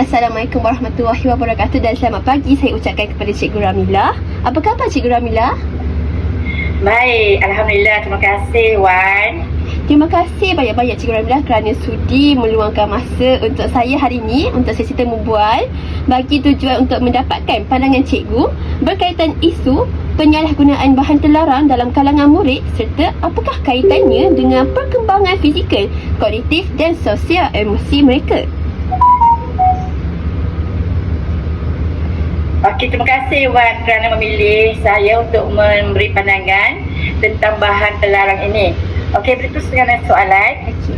Assalamualaikum warahmatullahi wabarakatuh dan selamat pagi saya ucapkan kepada Cikgu Ramila. Apa khabar Cikgu Ramila? Baik, Alhamdulillah. Terima kasih, Wan. Terima kasih banyak-banyak Cikgu Ramila kerana sudi meluangkan masa untuk saya hari ini untuk sesi temu bual bagi tujuan untuk mendapatkan pandangan cikgu berkaitan isu penyalahgunaan bahan terlarang dalam kalangan murid serta apakah kaitannya dengan perkembangan fizikal, kognitif dan sosial emosi mereka. Okey, terima kasih Wan kerana memilih saya untuk memberi pandangan tentang bahan terlarang ini. Okey, berikut dengan soalan. Okey.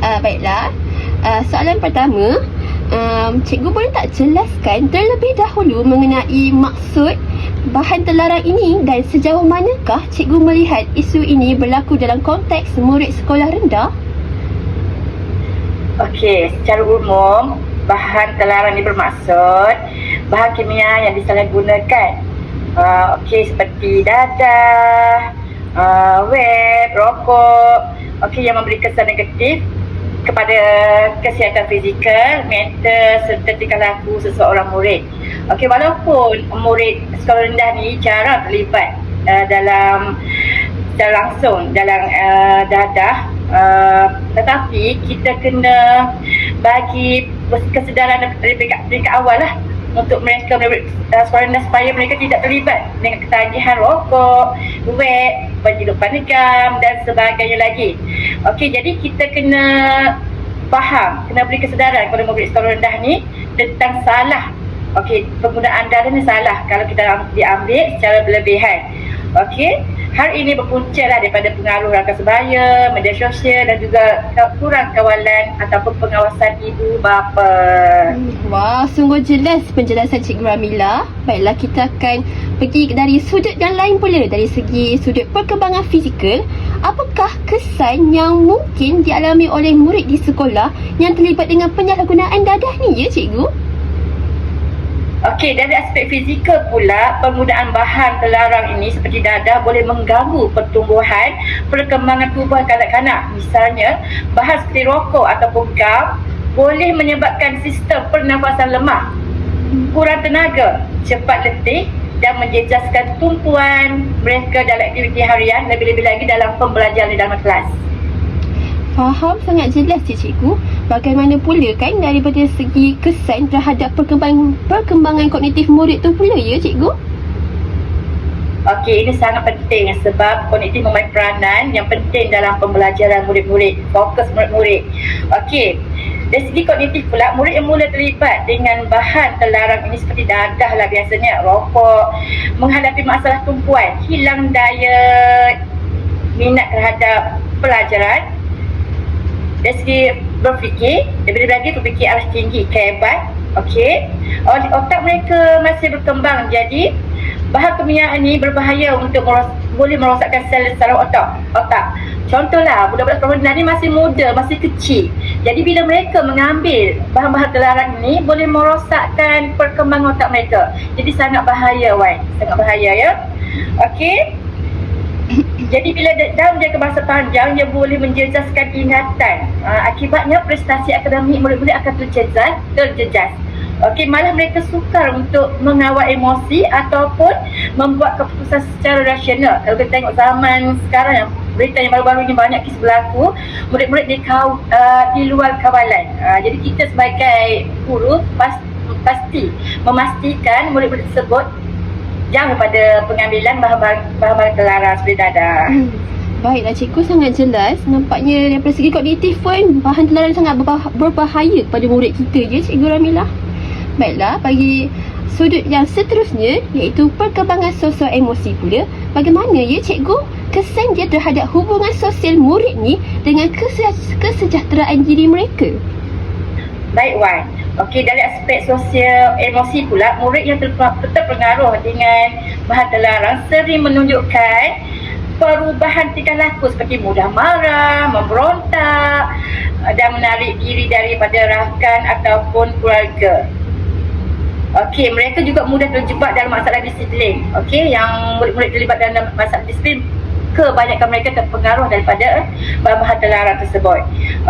Uh, baiklah. Uh, soalan pertama, um, cikgu boleh tak jelaskan terlebih dahulu mengenai maksud bahan terlarang ini dan sejauh manakah cikgu melihat isu ini berlaku dalam konteks murid sekolah rendah? Okey, secara umum, bahan terlarang ini bermaksud bahan kimia yang disalahgunakan. Uh, Okey, seperti dadah, uh, vape, rokok. Okey, yang memberi kesan negatif kepada kesihatan fizikal, mental serta tingkah laku seseorang murid. Okey, walaupun murid sekolah rendah ni jarang terlibat uh, dalam secara langsung dalam uh, dadah uh, tetapi kita kena bagi kesedaran dari peringkat, peringkat awal lah untuk mereka uh, rendah supaya mereka tidak terlibat dengan ketagihan rokok, wet, penjelupan negam dan sebagainya lagi. Okey, jadi kita kena faham, kena beri kesedaran kepada murid sekolah rendah ni tentang salah. Okey, penggunaan darah ni salah kalau kita diambil secara berlebihan. Okey, hal ini berpunca lah daripada pengaruh rakan sebaya, media sosial dan juga kurang kawalan ataupun pengawasan ibu bapa. Wah, sungguh jelas penjelasan Cikgu Ramila. Baiklah, kita akan pergi dari sudut yang lain pula. Dari segi sudut perkembangan fizikal, apakah kesan yang mungkin dialami oleh murid di sekolah yang terlibat dengan penyalahgunaan dadah ni ya, Cikgu? Okey, dari aspek fizikal pula, penggunaan bahan terlarang ini seperti dadah boleh mengganggu pertumbuhan, perkembangan tubuh kanak-kanak. Misalnya, bahan seperti rokok ataupun gam boleh menyebabkan sistem pernafasan lemah, kurang tenaga, cepat letih dan menjejaskan tumpuan mereka dalam aktiviti harian lebih-lebih lagi dalam pembelajaran di dalam kelas. Faham sangat jelas cikgu. Bagaimana pula kan daripada segi kesan terhadap perkembangan perkembangan kognitif murid tu pula ya cikgu? Okey, ini sangat penting sebab kognitif memain peranan yang penting dalam pembelajaran murid-murid, fokus murid-murid. Okey, dari segi kognitif pula, murid yang mula terlibat dengan bahan terlarang ini seperti dadah lah biasanya, rokok, menghadapi masalah tumpuan, hilang daya minat terhadap pelajaran, dari segi berfikir, lebih lagi berfikir arah tinggi, kehebat, okey. Otak mereka masih berkembang jadi bahan kimia ini berbahaya untuk meros- boleh merosakkan sel saraf otak. otak. Contohlah, budak-budak sekolah rendah ni masih muda, masih kecil. Jadi bila mereka mengambil bahan-bahan terlarang ini boleh merosakkan perkembangan otak mereka. Jadi sangat bahaya, Wan. Sangat bahaya ya. Okey. Jadi bila dalam jangka masa panjang dia boleh menjejaskan ingatan. Uh, akibatnya prestasi akademik murid-murid akan terjejas, terjejas. Okey, malah mereka sukar untuk mengawal emosi ataupun membuat keputusan secara rasional. Kalau kita tengok zaman sekarang yang berita yang baru-baru ini banyak kes berlaku, murid-murid di, kau, uh, di luar kawalan. Uh, jadi kita sebagai guru pas, pasti memastikan murid-murid tersebut jauh pada pengambilan bahan-bahan terlarang seperti dadah. Hmm. Baiklah cikgu sangat jelas Nampaknya daripada segi kognitif pun Bahan terlarang sangat berbah- berbahaya kepada murid kita je Cikgu Ramila Baiklah bagi sudut yang seterusnya Iaitu perkembangan sosial emosi pula Bagaimana ya cikgu kesan dia terhadap hubungan sosial murid ni Dengan kese- kesejahteraan diri mereka Baik Wan. Okey dari aspek sosial emosi pula murid yang terpengaruh dengan bahan terlarang sering menunjukkan perubahan tingkah laku seperti mudah marah, memberontak uh, dan menarik diri daripada rakan ataupun keluarga. Okey, mereka juga mudah terjebak dalam masalah disiplin. Okey, yang murid-murid terlibat dalam masalah disiplin kebanyakan mereka terpengaruh daripada bahan-bahan terlarang tersebut.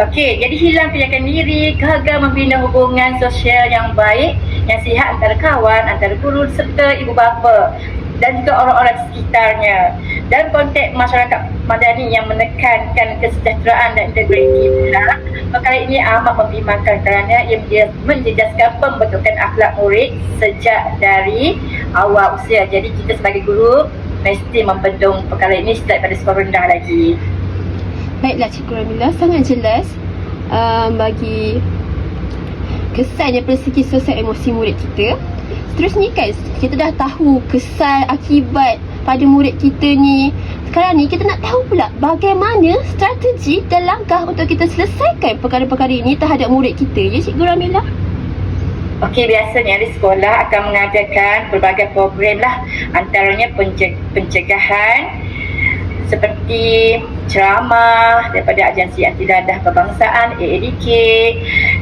Okey, jadi hilang penjagaan diri, gagal membina hubungan sosial yang baik, yang sihat antara kawan, antara guru serta ibu bapa dan juga orang-orang sekitarnya. Dalam konteks masyarakat madani yang menekankan kesejahteraan dan integriti perkara ini amat membimbangkan kerana ia menje- menjejaskan pembentukan akhlak murid sejak dari awal usia. Jadi kita sebagai guru mesti membendung perkara ini sejak pada sekolah rendah lagi. Baiklah Cikgu Ramila, sangat jelas um, bagi kesan daripada segi sosial emosi murid kita. Seterusnya kan, kita dah tahu kesan akibat pada murid kita ni. Sekarang ni kita nak tahu pula bagaimana strategi dan langkah untuk kita selesaikan perkara-perkara ini terhadap murid kita. Ya Cikgu Ramila? Okey, biasanya di sekolah akan mengadakan pelbagai program lah. Antaranya pence- pencegahan seperti ceramah daripada agensi anti dadah kebangsaan AADK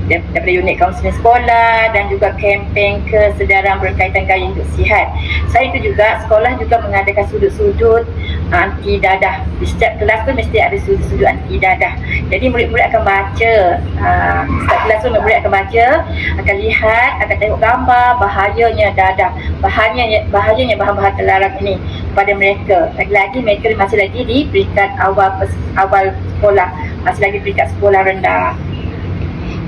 dar- daripada unit kaunseling sekolah dan juga kempen kesedaran berkaitan gaya hidup sihat. Selain itu juga sekolah juga mengadakan sudut-sudut anti dadah. Di setiap kelas tu mesti ada sudut-sudut anti dadah. Jadi murid-murid akan baca uh, setiap kelas tu murid akan baca, akan lihat, akan tengok gambar bahayanya dadah, bahayanya bahayanya bahan-bahan terlarang ini kepada mereka. Lagi-lagi mereka masih lagi di peringkat awal awal sekolah, masih lagi peringkat sekolah rendah.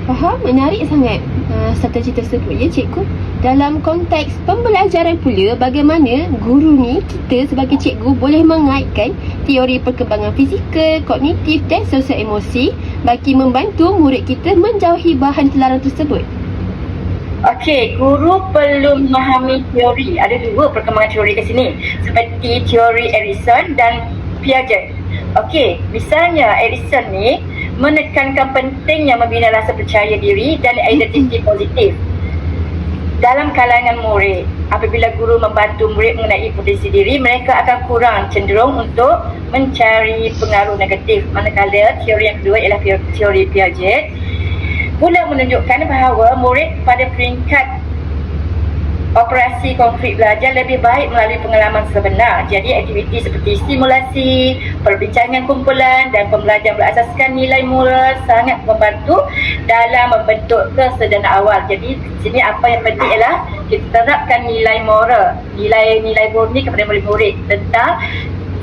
Faham? Menarik sangat uh, strategi tersebut ya cikgu. Dalam konteks pembelajaran pula bagaimana guru ni kita sebagai cikgu boleh mengaitkan teori perkembangan fizikal, kognitif dan sosial emosi bagi membantu murid kita menjauhi bahan terlarang tersebut. Okey, guru perlu memahami teori. Ada dua perkembangan teori ke sini. Seperti teori Edison dan Piaget. Okey, misalnya Edison ni menekankan pentingnya membina rasa percaya diri dan identiti positif dalam kalangan murid. Apabila guru membantu murid mengenai potensi diri, mereka akan kurang cenderung untuk mencari pengaruh negatif. Manakala teori yang kedua ialah teori Piaget pula menunjukkan bahawa murid pada peringkat operasi konflik belajar lebih baik melalui pengalaman sebenar. Jadi aktiviti seperti stimulasi, perbincangan kumpulan dan pembelajaran berasaskan nilai moral sangat membantu dalam membentuk kesedaran awal. Jadi di sini apa yang penting ialah kita terapkan nilai moral, nilai-nilai murni kepada murid-murid tentang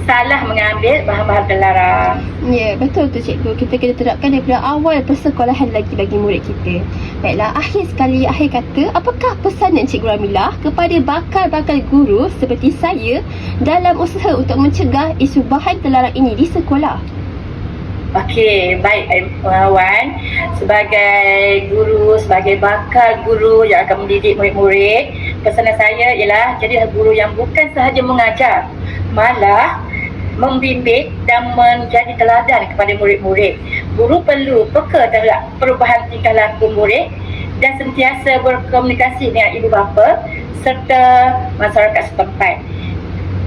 salah mengambil bahan-bahan terlarang. Ya, betul tu cikgu. Kita kena terapkan daripada awal persekolahan lagi bagi murid kita. Baiklah, akhir sekali, akhir kata, apakah pesanan Cikgu Ramila kepada bakal-bakal guru seperti saya dalam usaha untuk mencegah isu bahan terlarang ini di sekolah? Okey, baik eh, Wan. Sebagai guru, sebagai bakal guru yang akan mendidik murid-murid, pesanan saya ialah jadilah guru yang bukan sahaja mengajar, malah membimbing dan menjadi teladan kepada murid-murid. Guru perlu peka terhadap perubahan tingkah laku murid dan sentiasa berkomunikasi dengan ibu bapa serta masyarakat setempat.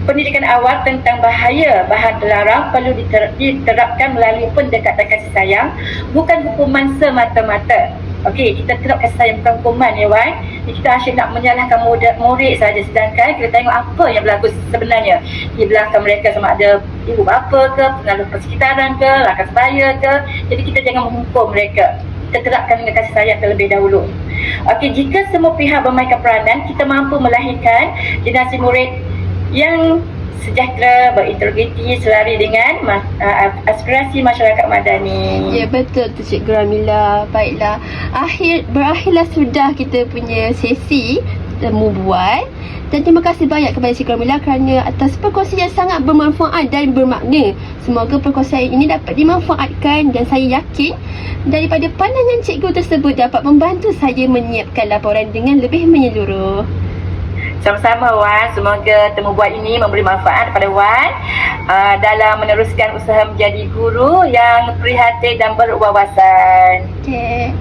Pendidikan awal tentang bahaya bahan terlarang perlu diter- diterapkan melalui pendekatan kasih sayang, bukan hukuman semata-mata. Okey, kita terap kasih sayang hukuman ya Wan. Kita asyik nak menyalahkan murid, murid saja sedangkan kita tengok apa yang berlaku sebenarnya di belakang mereka sama ada ibu bapa ke, pengaruh persekitaran ke, rakan sebaya ke. Jadi kita jangan menghukum mereka. Kita terapkan dengan kasih sayang terlebih dahulu. Okey, jika semua pihak memainkan peranan, kita mampu melahirkan generasi murid yang sejahtera, berintegriti, selari dengan uh, aspirasi masyarakat madani. Ya betul tu Cikgu Ramila. Baiklah. Akhir berakhirlah sudah kita punya sesi temu bual. Dan terima kasih banyak kepada Cikgu Ramila kerana atas perkongsian yang sangat bermanfaat dan bermakna. Semoga perkongsian ini dapat dimanfaatkan dan saya yakin daripada pandangan cikgu tersebut dapat membantu saya menyiapkan laporan dengan lebih menyeluruh. Sama-sama Wan, semoga temu buat ini memberi manfaat kepada Wan uh, dalam meneruskan usaha menjadi guru yang prihatin dan berwawasan. Okay.